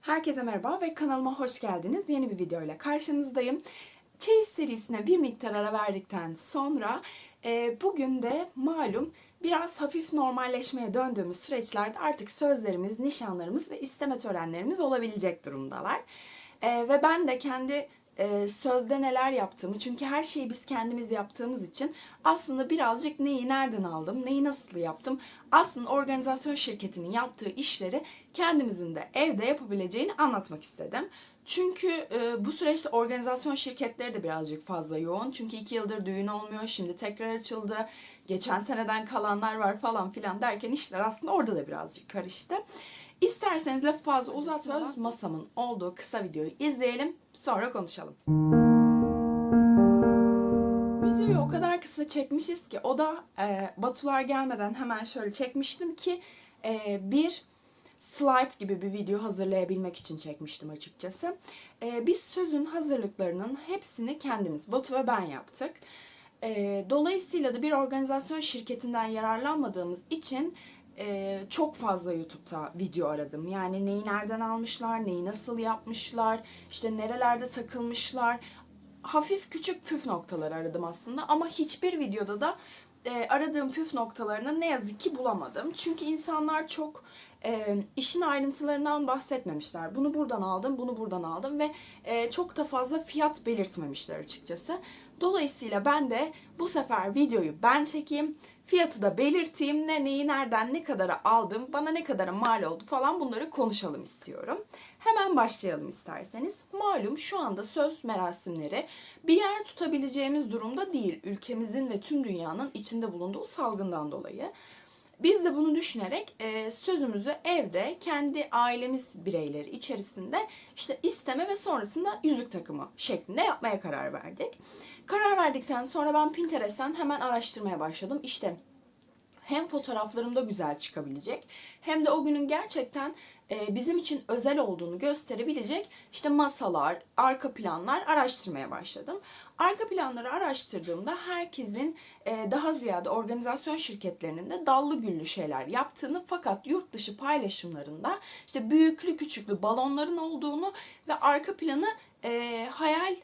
Herkese merhaba ve kanalıma hoş geldiniz. Yeni bir video ile karşınızdayım. Çeyiz serisine bir miktar ara verdikten sonra e, bugün de malum biraz hafif normalleşmeye döndüğümüz süreçlerde artık sözlerimiz, nişanlarımız ve isteme törenlerimiz olabilecek durumdalar. E, ve ben de kendi e, sözde neler yaptığımı çünkü her şeyi biz kendimiz yaptığımız için aslında birazcık neyi nereden aldım, neyi nasıl yaptım aslında organizasyon şirketinin yaptığı işleri kendimizin de evde yapabileceğini anlatmak istedim. Çünkü e, bu süreçte organizasyon şirketleri de birazcık fazla yoğun. Çünkü iki yıldır düğün olmuyor, şimdi tekrar açıldı. Geçen seneden kalanlar var falan filan derken işler aslında orada da birazcık karıştı. İsterseniz lafı fazla uzatmadan masamın olduğu kısa videoyu izleyelim, sonra konuşalım. Videoyu o kadar kısa çekmişiz ki o da e, Batular gelmeden hemen şöyle çekmiştim ki e, bir slide gibi bir video hazırlayabilmek için çekmiştim açıkçası. E, biz sözün hazırlıklarının hepsini kendimiz Batu ve ben yaptık. E, dolayısıyla da bir organizasyon şirketinden yararlanmadığımız için e, çok fazla YouTube'da video aradım. Yani neyi nereden almışlar, neyi nasıl yapmışlar, işte nerelerde takılmışlar. Hafif küçük püf noktaları aradım aslında ama hiçbir videoda da e, aradığım püf noktalarını ne yazık ki bulamadım. Çünkü insanlar çok e, işin ayrıntılarından bahsetmemişler. Bunu buradan aldım, bunu buradan aldım ve e, çok da fazla fiyat belirtmemişler açıkçası. Dolayısıyla ben de bu sefer videoyu ben çekeyim, fiyatı da belirteyim, ne neyi nereden ne kadara aldım, bana ne kadara mal oldu falan bunları konuşalım istiyorum. Hemen başlayalım isterseniz. Malum şu anda söz merasimleri bir yer tutabileceğimiz durumda değil. Ülkemizin ve tüm dünyanın içinde bulunduğu salgından dolayı. Biz de bunu düşünerek e, sözümüzü evde kendi ailemiz bireyleri içerisinde işte isteme ve sonrasında yüzük takımı şeklinde yapmaya karar verdik. Karar verdikten sonra ben Pinterest'ten hemen araştırmaya başladım. İşte hem fotoğraflarımda güzel çıkabilecek hem de o günün gerçekten e, bizim için özel olduğunu gösterebilecek işte masalar, arka planlar araştırmaya başladım. Arka planları araştırdığımda herkesin e, daha ziyade organizasyon şirketlerinin de dallı güllü şeyler yaptığını fakat yurt dışı paylaşımlarında işte büyüklü küçüklü balonların olduğunu ve arka planı e, hayal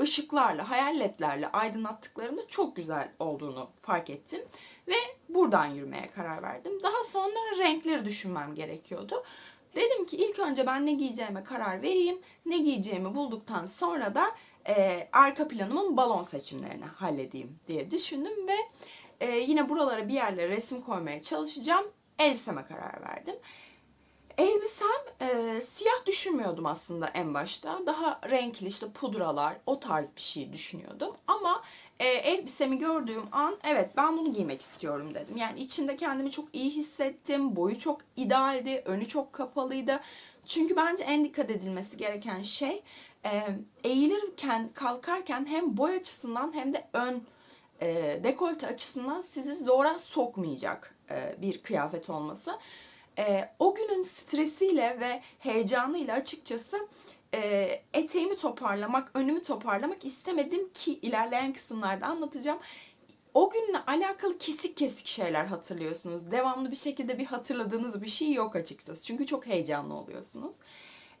ışıklarla, hayal ledlerle aydınlattıklarında çok güzel olduğunu fark ettim. Ve buradan yürümeye karar verdim. Daha sonra renkleri düşünmem gerekiyordu. Dedim ki ilk önce ben ne giyeceğime karar vereyim. Ne giyeceğimi bulduktan sonra da e, arka planımın balon seçimlerini halledeyim diye düşündüm ve e, yine buralara bir yerlere resim koymaya çalışacağım. Elbiseme karar verdim. Elbisem e, siyah düşünmüyordum aslında en başta. Daha renkli işte pudralar o tarz bir şey düşünüyordum. Ama e, elbisemi gördüğüm an evet ben bunu giymek istiyorum dedim. Yani içinde kendimi çok iyi hissettim. Boyu çok idealdi. Önü çok kapalıydı. Çünkü bence en dikkat edilmesi gereken şey e, eğilirken kalkarken hem boy açısından hem de ön e, dekolte açısından sizi zora sokmayacak e, bir kıyafet olması e, o günün stresiyle ve heyecanıyla açıkçası e, eteğimi toparlamak, önümü toparlamak istemedim ki ilerleyen kısımlarda anlatacağım. O günle alakalı kesik kesik şeyler hatırlıyorsunuz. Devamlı bir şekilde bir hatırladığınız bir şey yok açıkçası. Çünkü çok heyecanlı oluyorsunuz.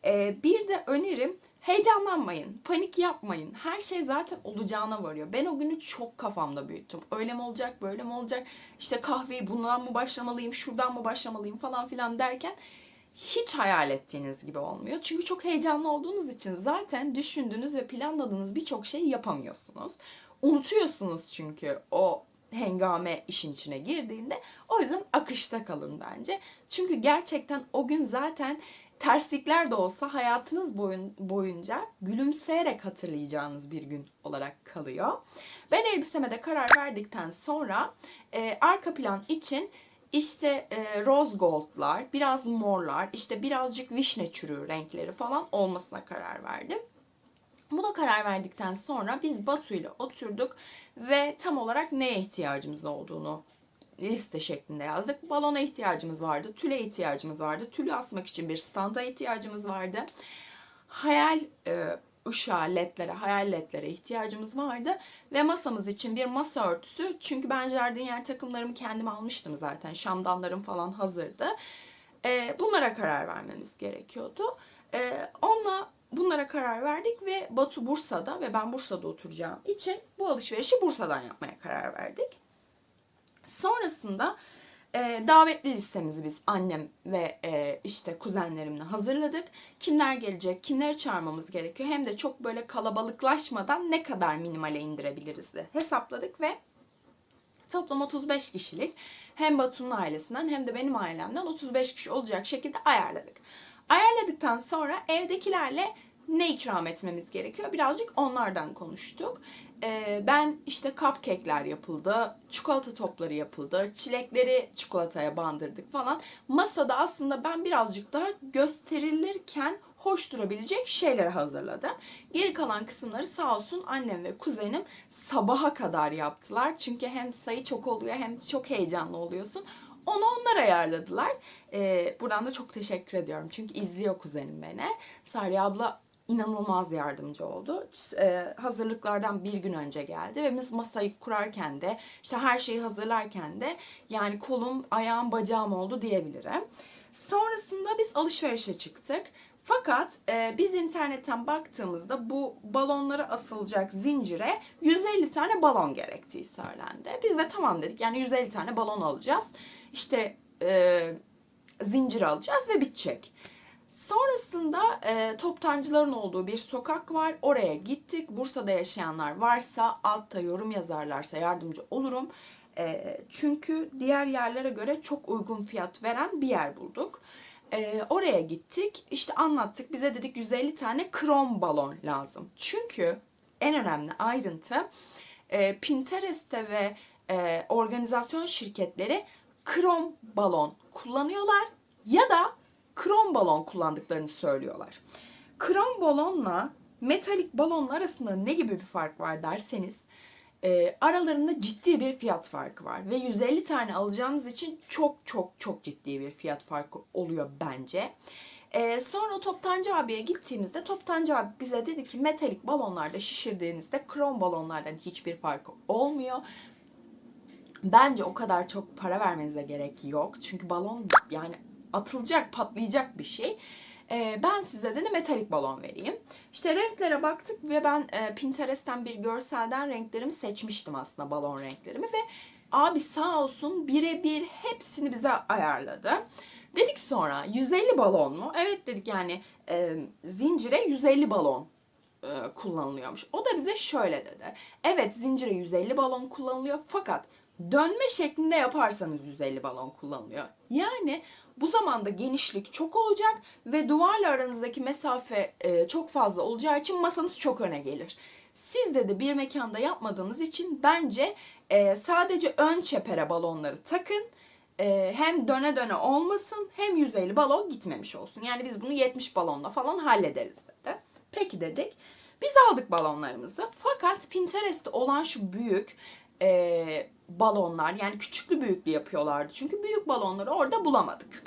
E, bir de önerim Heyecanlanmayın, panik yapmayın. Her şey zaten olacağına varıyor. Ben o günü çok kafamda büyüttüm. Öyle mi olacak, böyle mi olacak? İşte kahveyi bundan mı başlamalıyım, şuradan mı başlamalıyım falan filan derken hiç hayal ettiğiniz gibi olmuyor. Çünkü çok heyecanlı olduğunuz için zaten düşündüğünüz ve planladığınız birçok şeyi yapamıyorsunuz. Unutuyorsunuz çünkü o hengame işin içine girdiğinde. O yüzden akışta kalın bence. Çünkü gerçekten o gün zaten terslikler de olsa hayatınız boyun, boyunca gülümseyerek hatırlayacağınız bir gün olarak kalıyor. Ben elbiseme de karar verdikten sonra e, arka plan için işte e, rose goldlar, biraz morlar, işte birazcık vişne çürüğü renkleri falan olmasına karar verdim. Buna karar verdikten sonra biz Batu ile oturduk ve tam olarak neye ihtiyacımız olduğunu liste şeklinde yazdık. Balona ihtiyacımız vardı, tüle ihtiyacımız vardı. Tülü asmak için bir standa ihtiyacımız vardı. Hayal e, ışığa, ledlere, hayal ledlere ihtiyacımız vardı. Ve masamız için bir masa örtüsü. Çünkü ben jardiniyer takımlarımı kendim almıştım zaten. Şamdanlarım falan hazırdı. E, bunlara karar vermemiz gerekiyordu. E, onunla bunlara karar verdik ve Batu Bursa'da ve ben Bursa'da oturacağım için bu alışverişi Bursa'dan yapmaya karar verdik. Sonrasında e, davetli listemizi biz annem ve e, işte kuzenlerimle hazırladık. Kimler gelecek, kimleri çağırmamız gerekiyor. Hem de çok böyle kalabalıklaşmadan ne kadar minimale indirebiliriz de hesapladık ve toplam 35 kişilik hem Batu'nun ailesinden hem de benim ailemden 35 kişi olacak şekilde ayarladık. Ayarladıktan sonra evdekilerle ne ikram etmemiz gerekiyor? Birazcık onlardan konuştuk. Ee, ben işte cupcake'ler yapıldı, çikolata topları yapıldı, çilekleri çikolataya bandırdık falan. Masada aslında ben birazcık daha gösterilirken hoş durabilecek şeyleri hazırladım. Geri kalan kısımları sağ olsun annem ve kuzenim sabaha kadar yaptılar. Çünkü hem sayı çok oluyor hem çok heyecanlı oluyorsun. Onu onlar ayarladılar. Ee, buradan da çok teşekkür ediyorum. Çünkü izliyor kuzenim beni. Sariye abla inanılmaz yardımcı oldu. Ee, hazırlıklardan bir gün önce geldi ve biz masayı kurarken de işte her şeyi hazırlarken de yani kolum, ayağım, bacağım oldu diyebilirim. Sonrasında biz alışverişe çıktık. Fakat e, biz internetten baktığımızda bu balonlara asılacak zincire 150 tane balon gerektiği söylendi. Biz de tamam dedik yani 150 tane balon alacağız. İşte e, zincir alacağız ve bitecek. Sonrasında e, toptancıların olduğu bir sokak var. Oraya gittik. Bursa'da yaşayanlar varsa altta yorum yazarlarsa yardımcı olurum. E, çünkü diğer yerlere göre çok uygun fiyat veren bir yer bulduk. E, oraya gittik. İşte anlattık. Bize dedik 150 tane krom balon lazım. Çünkü en önemli ayrıntı e, Pinterest'te ve e, organizasyon şirketleri krom balon kullanıyorlar ya da krom balon kullandıklarını söylüyorlar. Krom balonla metalik balonun arasında ne gibi bir fark var derseniz e, aralarında ciddi bir fiyat farkı var ve 150 tane alacağınız için çok çok çok ciddi bir fiyat farkı oluyor bence. E, sonra toptancı abiye gittiğimizde toptancı abi bize dedi ki metalik balonlarda şişirdiğinizde krom balonlardan hiçbir farkı olmuyor. Bence o kadar çok para vermenize gerek yok. Çünkü balon yani atılacak, patlayacak bir şey. Ee, ben size de metalik balon vereyim. İşte renklere baktık ve ben e, Pinterest'ten bir görselden renklerimi seçmiştim aslında balon renklerimi ve abi sağ olsun birebir hepsini bize ayarladı. Dedik sonra 150 balon mu? Evet dedik yani e, zincire 150 balon e, kullanılıyormuş. O da bize şöyle dedi. Evet zincire 150 balon kullanılıyor fakat dönme şeklinde yaparsanız 150 balon kullanılıyor. Yani bu zamanda genişlik çok olacak ve duvarla aranızdaki mesafe e, çok fazla olacağı için masanız çok öne gelir. Siz de de bir mekanda yapmadığınız için bence e, sadece ön çepere balonları takın. E, hem döne döne olmasın hem 150 balon gitmemiş olsun. Yani biz bunu 70 balonla falan hallederiz dedi. Peki dedik. Biz aldık balonlarımızı. Fakat Pinterest'te olan şu büyük e, balonlar yani küçüklü büyüklü yapıyorlardı. Çünkü büyük balonları orada bulamadık.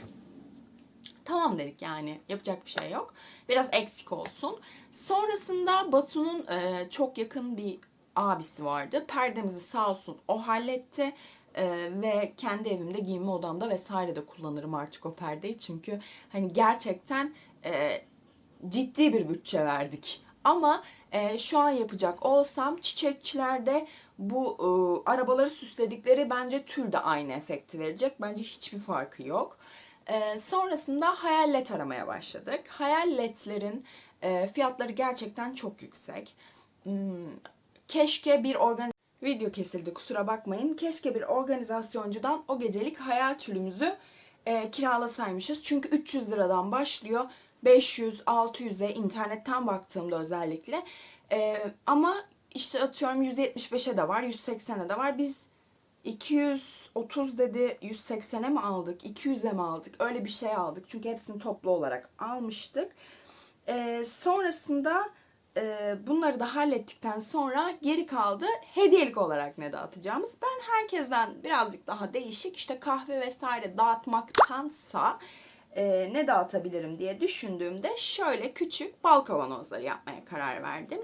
Tamam dedik yani yapacak bir şey yok. Biraz eksik olsun. Sonrasında Batu'nun e, çok yakın bir abisi vardı. Perdemizi sağ olsun o halletti. E, ve kendi evimde giyinme odamda vesaire de kullanırım artık o perdeyi. Çünkü hani gerçekten e, ciddi bir bütçe verdik. Ama e, şu an yapacak olsam çiçekçilerde bu e, arabaları süsledikleri bence tül de aynı efekti verecek. Bence hiçbir farkı yok. E, sonrasında hayal led aramaya başladık. Hayal ledlerin e, fiyatları gerçekten çok yüksek. Hmm, keşke bir organ video kesildi kusura bakmayın. Keşke bir organizasyoncudan o gecelik hayal tülümüzü e, kiralasaymışız. Çünkü 300 liradan başlıyor. 500, 600'e internetten baktığımda özellikle. E, ama işte atıyorum 175'e de var, 180'e de var. Biz 230 dedi 180'e mi aldık, 200'e mi aldık? Öyle bir şey aldık. Çünkü hepsini toplu olarak almıştık. E, sonrasında e, bunları da hallettikten sonra geri kaldı hediyelik olarak ne dağıtacağımız. Ben herkesten birazcık daha değişik işte kahve vesaire dağıtmaktansa e, ne dağıtabilirim diye düşündüğümde şöyle küçük bal kavanozları yapmaya karar verdim.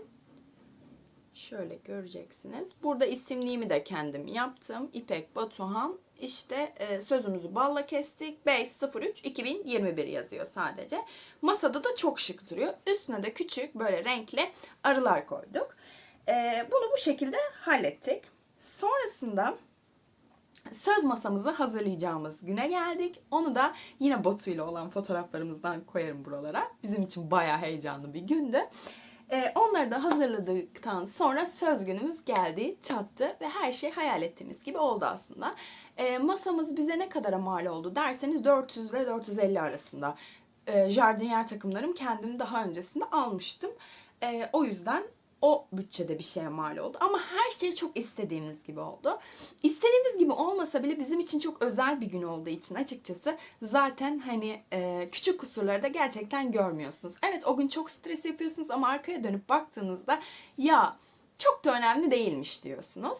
Şöyle göreceksiniz. Burada isimliğimi de kendim yaptım. İpek Batuhan işte e, sözümüzü balla kestik. 503 2021 yazıyor sadece. Masada da çok şık duruyor. Üstüne de küçük böyle renkli arılar koyduk. E, bunu bu şekilde hallettik. Sonrasında söz masamızı hazırlayacağımız güne geldik. Onu da yine Batu ile olan fotoğraflarımızdan koyarım buralara. Bizim için bayağı heyecanlı bir gündü. Ee, onları da hazırladıktan sonra söz günümüz geldi, çattı ve her şey hayal ettiğimiz gibi oldu aslında. Ee, masamız bize ne kadara mal oldu derseniz 400 ile 450 arasında. Ee, jardiniyer takımlarım kendim daha öncesinde almıştım. Ee, o yüzden o bütçede bir şeye mal oldu. Ama her şey çok istediğimiz gibi oldu. İstediğimiz gibi olmasa bile bizim için çok özel bir gün olduğu için açıkçası zaten hani e, küçük kusurları da gerçekten görmüyorsunuz. Evet o gün çok stres yapıyorsunuz ama arkaya dönüp baktığınızda ya çok da önemli değilmiş diyorsunuz.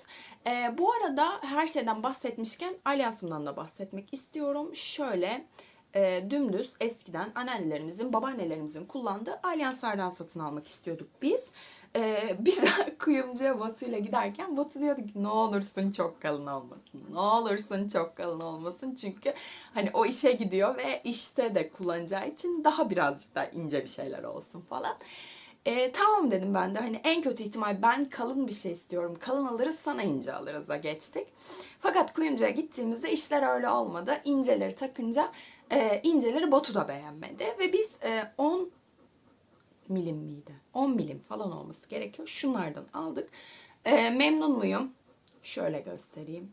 E, bu arada her şeyden bahsetmişken alyansımdan da bahsetmek istiyorum. Şöyle e, dümdüz eskiden anneannelerimizin, babaannelerimizin kullandığı alyanslardan satın almak istiyorduk biz. E, biz kuyumcuya Batu ile giderken Batu diyordu ki ne olursun çok kalın olmasın. Ne olursun çok kalın olmasın. Çünkü hani o işe gidiyor ve işte de kullanacağı için daha birazcık daha ince bir şeyler olsun falan. E, tamam dedim ben de hani en kötü ihtimal ben kalın bir şey istiyorum. Kalın alırız sana ince alırız da geçtik. Fakat kuyumcuya gittiğimizde işler öyle olmadı. İnceleri takınca e, inceleri Batu da beğenmedi. Ve biz e, 10 milim miydi? 10 milim falan olması gerekiyor. Şunlardan aldık. E, memnun muyum? Şöyle göstereyim.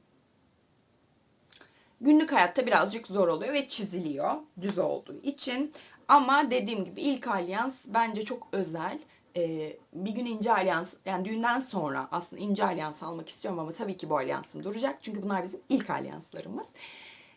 Günlük hayatta birazcık zor oluyor ve çiziliyor düz olduğu için. Ama dediğim gibi ilk alyans bence çok özel. Ee, bir gün ince alyans, yani düğünden sonra aslında ince alyans almak istiyorum ama tabii ki bu alyansım duracak. Çünkü bunlar bizim ilk alyanslarımız.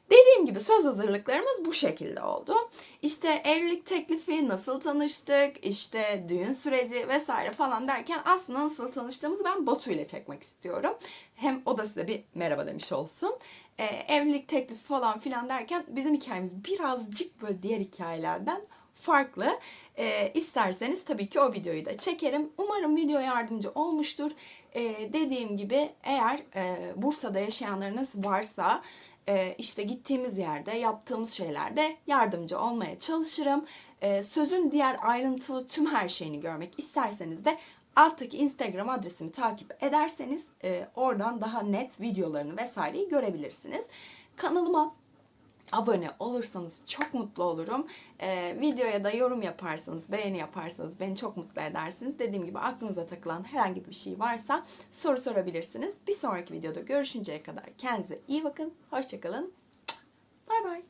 Dediğim gibi söz hazırlıklarımız bu şekilde oldu. İşte evlilik teklifi, nasıl tanıştık, işte düğün süreci vesaire falan derken aslında nasıl tanıştığımızı ben Batu ile çekmek istiyorum. Hem o da size bir merhaba demiş olsun. Ee, evlilik teklifi falan filan derken bizim hikayemiz birazcık böyle diğer hikayelerden farklı. Ee, isterseniz tabii ki o videoyu da çekerim. Umarım video yardımcı olmuştur. Ee, dediğim gibi eğer e, Bursa'da yaşayanlarınız varsa e, işte gittiğimiz yerde yaptığımız şeylerde yardımcı olmaya çalışırım. E, sözün diğer ayrıntılı tüm her şeyini görmek isterseniz de alttaki Instagram adresimi takip ederseniz e, oradan daha net videolarını vesaireyi görebilirsiniz. Kanalıma abone olursanız çok mutlu olurum. Ee, videoya da yorum yaparsanız, beğeni yaparsanız beni çok mutlu edersiniz. Dediğim gibi aklınıza takılan herhangi bir şey varsa soru sorabilirsiniz. Bir sonraki videoda görüşünceye kadar kendinize iyi bakın. Hoşçakalın. Bay bay.